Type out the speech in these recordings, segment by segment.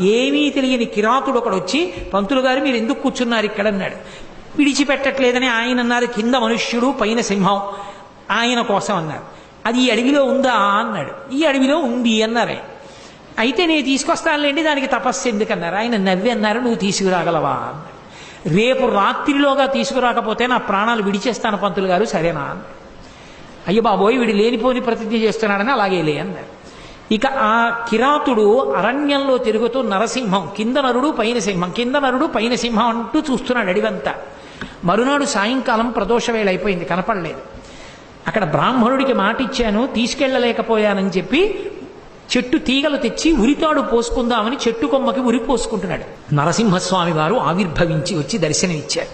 ఏమీ తెలియని కిరాతుడు ఒకడు వచ్చి పంతులు గారు మీరు ఎందుకు కూర్చున్నారు ఇక్కడ? అన్నాడు. విడిచిపెట్టట్లేదని ఆయన అన్నారు కింద మనుష్యుడు పైన సింహం. ఆయన కోసం అన్నారు. అది ఈ అడవిలో ఉందా? అన్నాడు. ఈ అడవిలో ఉంది అన్నారే. అయితే నేను తీసుకొస్తానులేండి దానికి తపస్సు ఎందుకన్నారు ఆయన నవ్వి అన్నారు నువ్వు తీసుకురాగలవా? అన్నాడు. రేపు రాత్రిలోగా తీసుకురాకపోతే నా ప్రాణాలు విడిచేస్తాను పంతులు గారు సరేనా? అన్నాడు. అయ్యో బాబోయ్ వీడు లేనిపోని ప్రతిజ్ఞ చేస్తున్నాడని అలాగే లే అన్నారు. ఇక ఆ కిరాతుడు అరణ్యంలో తిరుగుతూ నరసింహం కింద నరుడు పైన సింహం కింద నరుడు పైన సింహం అంటూ చూస్తున్నాడు అడివంతా మరునాడు సాయంకాలం ప్రదోష వేళ అయిపోయింది కనపడలేదు. అక్కడ బ్రాహ్మణుడికి మాట ఇచ్చాను తీసుకెళ్ళలేకపోయానని చెప్పి చెట్టు తీగలు తెచ్చి ఉరితాడు పోసుకుందామని చెట్టు కొమ్మకి ఉరి పోసుకుంటున్నాడు. నరసింహస్వామి వారు ఆవిర్భవించి వచ్చి దర్శనమిచ్చారు.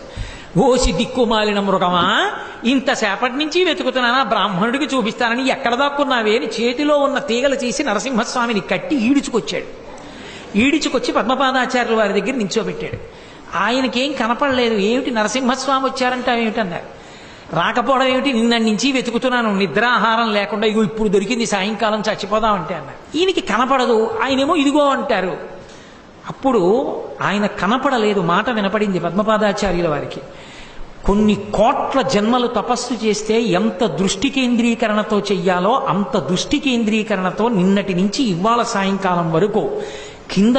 ఓసి దిక్కుమాలిన మృగమా? ఇంతసేపటి నుంచి వెతుకుతున్నానా? బ్రాహ్మణుడికి చూపిస్తానని ఎక్కడ దాక్కున్నావే అని చేతిలో ఉన్న తీగలు చేసి నరసింహస్వామిని కట్టి ఈడుచుకొచ్చాడు. ఈడుచుకొచ్చి పద్మపాదాచార్యుల వారి దగ్గర నించోబెట్టాడు. ఆయనకేం కనపడలేదు. ఏమిటి నరసింహస్వామి వచ్చారంటే ఏమిటన్నారు? రాకపోవడం ఏమిటి? నిన్న నుంచి వెతుకుతున్నాను. నిద్రాహారం లేకుండా ఇగో ఇప్పుడు దొరికింది సాయంకాలం చచ్చిపోదామంటే అన్నారు. ఈయనకి కనపడదు. ఆయనేమో ఇదిగో అంటారు. అప్పుడు ఆయన కనపడలేదు మాట వినపడింది పద్మపాదాచార్యుల వారికి. కొన్ని కోట్ల జన్మలు తపస్సు చేస్తే ఎంత దృష్టి కేంద్రీకరణతో చెయ్యాలో అంత దృష్టి కేంద్రీకరణతో నిన్నటి నుంచి ఇవాళ సాయంకాలం వరకు కింద